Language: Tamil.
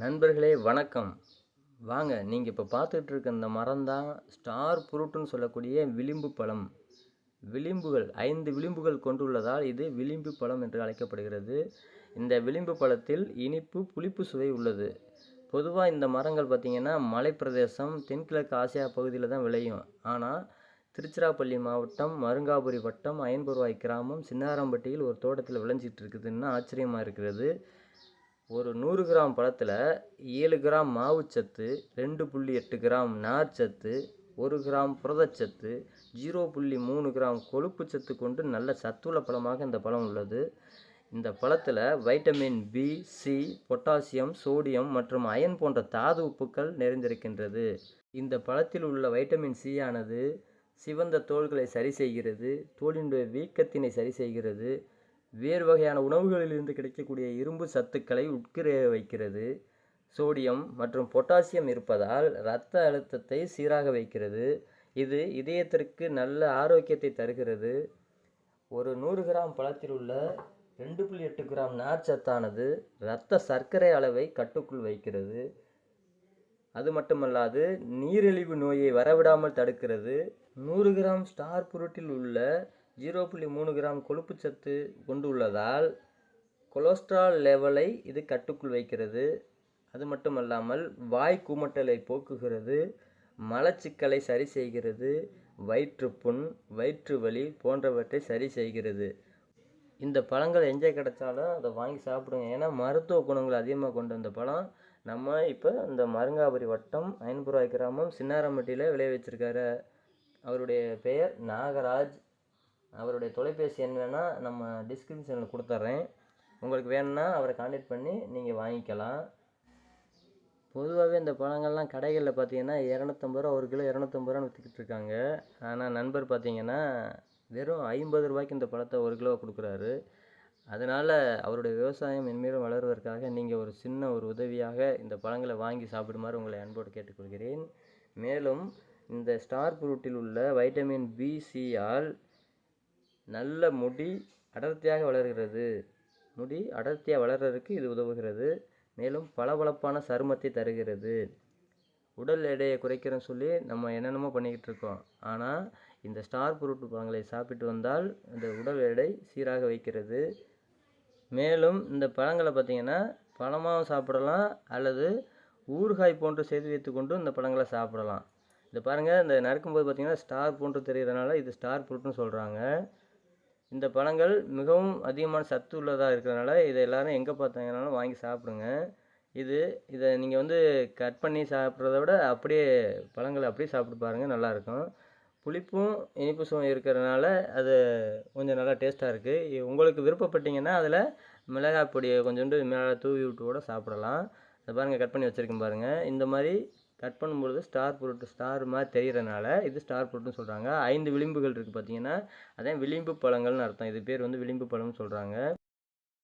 நண்பர்களே வணக்கம். வாங்க நீங்கள் இப்போ பார்த்துட்டு இருக்க இந்த மரம் தான் ஸ்டார் புருட்டுன்னு சொல்லக்கூடிய விளிம்பு பழம். விளிம்புகள் ஐந்து விளிம்புகள் கொண்டுள்ளதால் இது விளிம்பு பழம் என்று அழைக்கப்படுகிறது. இந்த விளிம்பு பழத்தில் இனிப்பு புளிப்பு சுவை உள்ளது. பொதுவாக இந்த மரங்கள் பார்த்திங்கன்னா மலைப்பிரதேசம் தென்கிழக்கு ஆசியா பகுதியில் தான் விளையும். ஆனால் திருச்சிராப்பள்ளி மாவட்டம் மருங்காபுரி வட்டம் அயன்பருவாய் கிராமம் சின்னாரம்பட்டியில் ஒரு தோட்டத்தில் விளைஞ்சிட்டு இருக்குதுன்னா ஆச்சரியமாக இருக்கிறது. ஒரு நூறு கிராம் பழத்தில் ஏழு கிராம் மாவுச்சத்து ரெண்டு புள்ளி எட்டு கிராம் நார்ச்சத்து ஒரு கிராம் புரதச்சத்து ஜீரோ புள்ளி மூணு கிராம் கொழுப்பு சத்து கொண்டு நல்ல சத்துள்ள பழமாக இந்த பழம் உள்ளது. இந்த பழத்தில் vitamin B C potassium sodium மற்றும் அயன் போன்ற தாது உப்புக்கள் நிறைந்திருக்கின்றது. இந்த பழத்தில் உள்ள வைட்டமின் சி ஆனது சிவந்த தோள்களை சரி செய்கிறது தோலினுடைய வீக்கத்தினை சரி செய்கிறது வேறு வகையான உணவுகளிலிருந்து கிடைக்கக்கூடிய இரும்பு சத்துக்களை உட்கிர வைக்கிறது. சோடியம் மற்றும் பொட்டாசியம் இருப்பதால் இரத்த அழுத்தத்தை சீராக வைக்கிறது. இது இதயத்திற்கு நல்ல ஆரோக்கியத்தை தருகிறது. ஒரு நூறு கிராம் பழத்தில் உள்ள ரெண்டு புள்ளி எட்டு கிராம் நார்ச்சத்தானது இரத்த சர்க்கரை அளவை கட்டுக்குள் வைக்கிறது. அது மட்டுமல்லாது நீரிழிவு நோயை வரவிடாமல் தடுக்கிறது. நூறு கிராம் ஸ்டார் பொருட்டில் உள்ள ஜீரோ புள்ளி மூணு கிராம் கொழுப்பு சத்து கொண்டுள்ளதால் கொலஸ்ட்ரால் லெவலை இது கட்டுக்குள் வைக்கிறது. அது மட்டுமல்லாமல் வாய் கூமட்டலை போக்குகிறது மலச்சிக்கலை சரி செய்கிறது வயிற்றுப்புண் வயிற்று வலி போன்றவற்றை சரி செய்கிறது. இந்த பழங்கள் எங்கே கிடைச்சாலும் அதை வாங்கி சாப்பிடுங்க. ஏன்னா மருத்துவ குணங்கள் அதிகமாக கொண்ட இந்த பழம் நம்ம இப்போ இந்த மருங்காபுரி வட்டம் ஐன்புராய் கிராமம் சின்னாரம்பட்டியில் விளைவிச்சிருக்காரு அவருடைய பெயர் நாகராஜ் அவருடைய தொலைபேசி எண் வேணால் நம்ம டிஸ்கிரிப்ஷனில் கொடுத்துட்றேன் உங்களுக்கு வேணும்னா அவரை காண்டாக்ட் பண்ணி நீங்கள் வாங்கிக்கலாம். பொதுவாகவே இந்த பழங்கள்லாம் கடைகளில் பார்த்தீங்கன்னா இரநூத்தம்பது ரூபா ஒரு கிலோ இரநூத்தம்பது ரூபான்னு விற்றுக்கிட்டு இருக்காங்க. ஆனால் நண்பர் பார்த்தீங்கன்னா வெறும் ஐம்பது ரூபாய்க்கு இந்த பழத்தை ஒரு கிலோ கொடுக்குறாரு. அதனால் அவருடைய விவசாயம் மென்மேலும் வளர்வதற்காக நீங்கள் ஒரு சின்ன ஒரு உதவியாக இந்த பழங்களை வாங்கி சாப்பிடுமாறு உங்களை அன்போடு கேட்டுக்கொள்கிறேன். மேலும் இந்த ஸ்டார் ஃப்ரூட்டில் உள்ள வைட்டமின் பிசியால் நல்ல முடி அடர்த்தியாக வளர்கிறது. முடி அடர்த்தியாக வளர்கிறதுக்கு இது உதவுகிறது. மேலும் பளபளப்பான சருமத்தை தருகிறது. உடல் எடையை குறைக்கிறேன்னு சொல்லி நம்ம என்னென்னமோ பண்ணிக்கிட்டு இருக்கோம். ஆனால் இந்த ஸ்டார் ஃப்ரூட் பழங்களை சாப்பிட்டு வந்தால் இந்த உடல் எடை சீராக வைக்கிறது. மேலும் இந்த பழங்களை பார்த்திங்கன்னா பழமாகவும் சாப்பிடலாம் அல்லது ஊறுகாய் போன்று செய்து வைத்துக்கொண்டு இந்த பழங்களை சாப்பிடலாம். இந்த பாருங்கள் இந்த நறுக்கும்போது பார்த்திங்கன்னா ஸ்டார் போன்று தெரிகிறதுனால இது ஸ்டார் ஃப்ரூட்னு சொல்கிறாங்க இந்த பழங்கள் மிகவும் அதிகமான சத்து உள்ளதாக இருக்கிறதுனால இதை எல்லோரும் எங்கே பார்த்தாங்கனாலும் வாங்கி சாப்பிடுங்க. இது இதை நீங்கள் வந்து கட் பண்ணி சாப்பிட்றத விட அப்படியே பழங்களை அப்படியே சாப்பிட்டு பாருங்கள் நல்லாயிருக்கும் புளிப்பும் இனிப்பு சுவை இருக்கிறதுனால அது கொஞ்சம் நல்லா டேஸ்ட்டாக இருக்குது உங்களுக்கு விருப்பப்பட்டீங்கன்னா அதில் மிளகாய் பொடியை கொஞ்சோண்டு மேலே தூவி விட்டு கூட சாப்பிடலாம். அதை பாருங்கள் கட் பண்ணி வச்சுருக்கேன் பாருங்கள் இந்த மாதிரி கட் பண்ணும்பொழுது ஸ்டார் பொருட்டு ஸ்டார் மாதிரி தெரியறனால இது ஸ்டார் பொருட்டுன்னு சொல்கிறாங்க ஐந்து விளிம்புகள் இருக்குது பார்த்தீங்கன்னா அதான் விளிம்பு பழங்கள்னு அர்த்தம். இது பேர் வந்து விளிம்பு பழம்னு சொல்கிறாங்க